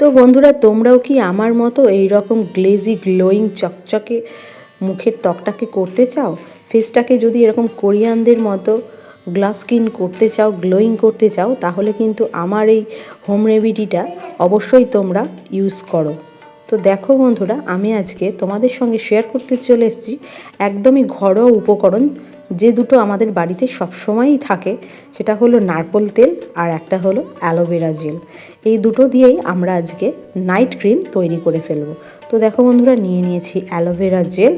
তো বন্ধুরা, তোমরাও কি আমার মতো এই রকম গ্লেজি, গ্লোয়িং, চকচকে মুখের ত্বকটাকে করতে চাও? ফেসটাকে যদি এরকম কোরিয়ানদের মতো গ্লাস স্কিন করতে চাও, গ্লোয়িং করতে চাও, তাহলে কিন্তু আমার এই হোম রেমেডিটা অবশ্যই তোমরা ইউজ করো। তো দেখো বন্ধুরা, আমি আজকে তোমাদের সঙ্গে শেয়ার করতে চলে এসেছি একদমই ঘরোয়া উপকরণ যে দুটো আমাদের বাড়িতে সবসময়ই থাকে, সেটা হলো নারকোল তেল আর একটা হলো অ্যালোভেরা জেল এই দুটো দিয়েই আমরা আজকে নাইট ক্রিম তৈরি করে ফেলব। তো দেখো বন্ধুরা, নিয়ে নিয়েছি অ্যালোভেরা জেল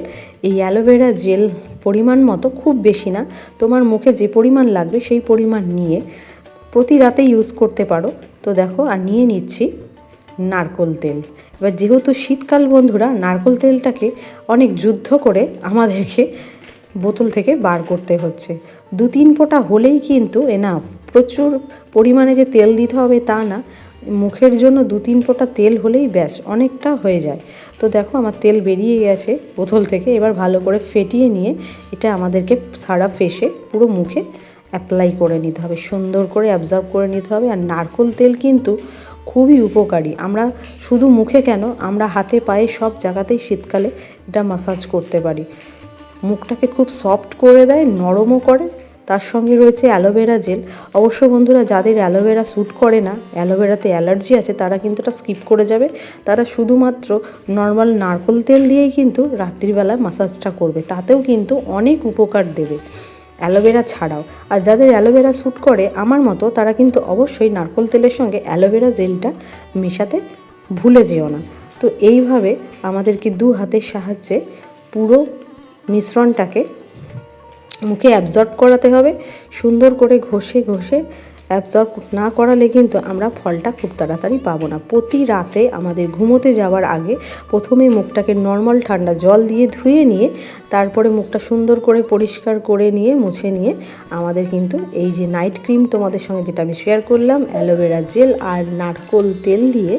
এই অ্যালোভেরা জেল পরিমাণ মতো খুব বেশি না, তোমার মুখে যে পরিমাণ লাগবে সেই পরিমাণ নিয়ে প্রতি রাতে ইউজ করতে পারো। তো দেখো, আর নিয়ে নিচ্ছি নারকোল তেল। এবার যেহেতু শীতকাল বন্ধুরা, নারকোল তেলটাকে অনেক যুদ্ধ করে আমাদেরকে বোতল থেকে বার করতে হচ্ছে। দু তিন ফোঁটা হলেই কিন্তু এনাফ প্রচুর পরিমাণে যে তেল দিতে হবে তা না, মুখের জন্য দু তিন ফোঁটা তেল হলেই ব্যাস, অনেকটা হয়ে যায়। তো দেখো আমার তেল বেরিয়ে গেছে বোতল থেকে, এবার ভালো করে ফেটিয়ে নিয়ে এটা আমাদেরকে সারা ফেসে পুরো মুখে অ্যাপ্লাই করে নিতে হবে। সুন্দর করে অ্যাবজর্ব করে নিতে হবে আর নারকোল তেল কিন্তু খুবই উপকারী। আমরা শুধু মুখে কেন, আমরা হাতে পায়ে সব জায়গাতেই শীতকালে এটা মাসাজ করতে পারি। মুখটাকে খুব সফট করে দেয়, নরমও করে। তার সঙ্গে রয়েছে অ্যালোভেরা জেল। অবশ্য বন্ধুরা, যাদের অ্যালোভেরা স্যুট করে না, অ্যালোভেরাতে অ্যালার্জি আছে, তারা কিন্তু এটা স্কিপ করে যাবে। তারা শুধুমাত্র নর্মাল নারকোল তেল দিয়েই কিন্তু রাত্রিবেলা মাসাজটা করবে। তাতেও কিন্তু অনেক উপকার দেবে অ্যালোভেরা ছাড়াও। আর যাদের অ্যালোভেরা স্যুট করে, আমার মতো, তারা কিন্তু অবশ্যই নারকোল তেলের সঙ্গে অ্যালোভেরা জেলটা মেশাতে ভুলে যেও না। তো এইভাবে আমাদেরকে দু হাতের সাহায্যে পুরো মিশ্রণটাকে মুখে অ্যাবজর্ব করাতে হবে। সুন্দর করে ঘষে ঘষে অ্যাবজর্ব না করালে কিন্তু আমরা ফলটা খুব তাড়াতাড়ি পাবো না। প্রতি রাতে আমাদের ঘুমোতে যাওয়ার আগে প্রথমে মুখটাকে নর্মাল ঠান্ডা জল দিয়ে ধুয়ে নিয়ে, তারপরে মুখটা সুন্দর করে পরিষ্কার করে নিয়ে, মুছে নিয়ে আমাদের কিন্তু এই যে নাইট ক্রিম তোমাদের সঙ্গে যেটা আমি শেয়ার করলাম অ্যালোভেরা জেল আর নারকোল তেল দিয়ে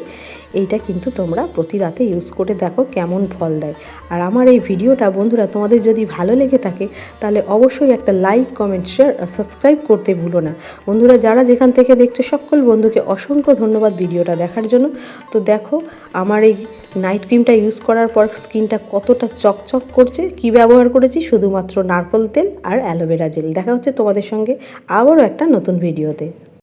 এইটা কিন্তু তোমরা প্রতি রাতে ইউজ করে দেখো কেমন ফল দেয়। আর আমার এই ভিডিওটা বন্ধুরা তোমাদের যদি ভালো লেগে থাকে, তাহলে অবশ্যই একটা লাইক কমেন্ট শেয়ার আর সাবস্ক্রাইব করতে ভুলো না। বন্ধুরা যারা যেখান থেকে দেখছ, সকল বন্ধুকে অসংখ্য ধন্যবাদ ভিডিওটা দেখার জন্য। তো দেখো, আমার এই নাইট ক্রিমটা ইউজ করার পর স্কিনটা কতটা চকচক করছে, কি ব্যবহার করেছি? শুধুমাত্র নারকল তেল আর অ্যালোভেরা জেল। দেখা হচ্ছে তোমাদের সঙ্গে আবারও একটা নতুন ভিডিওতে।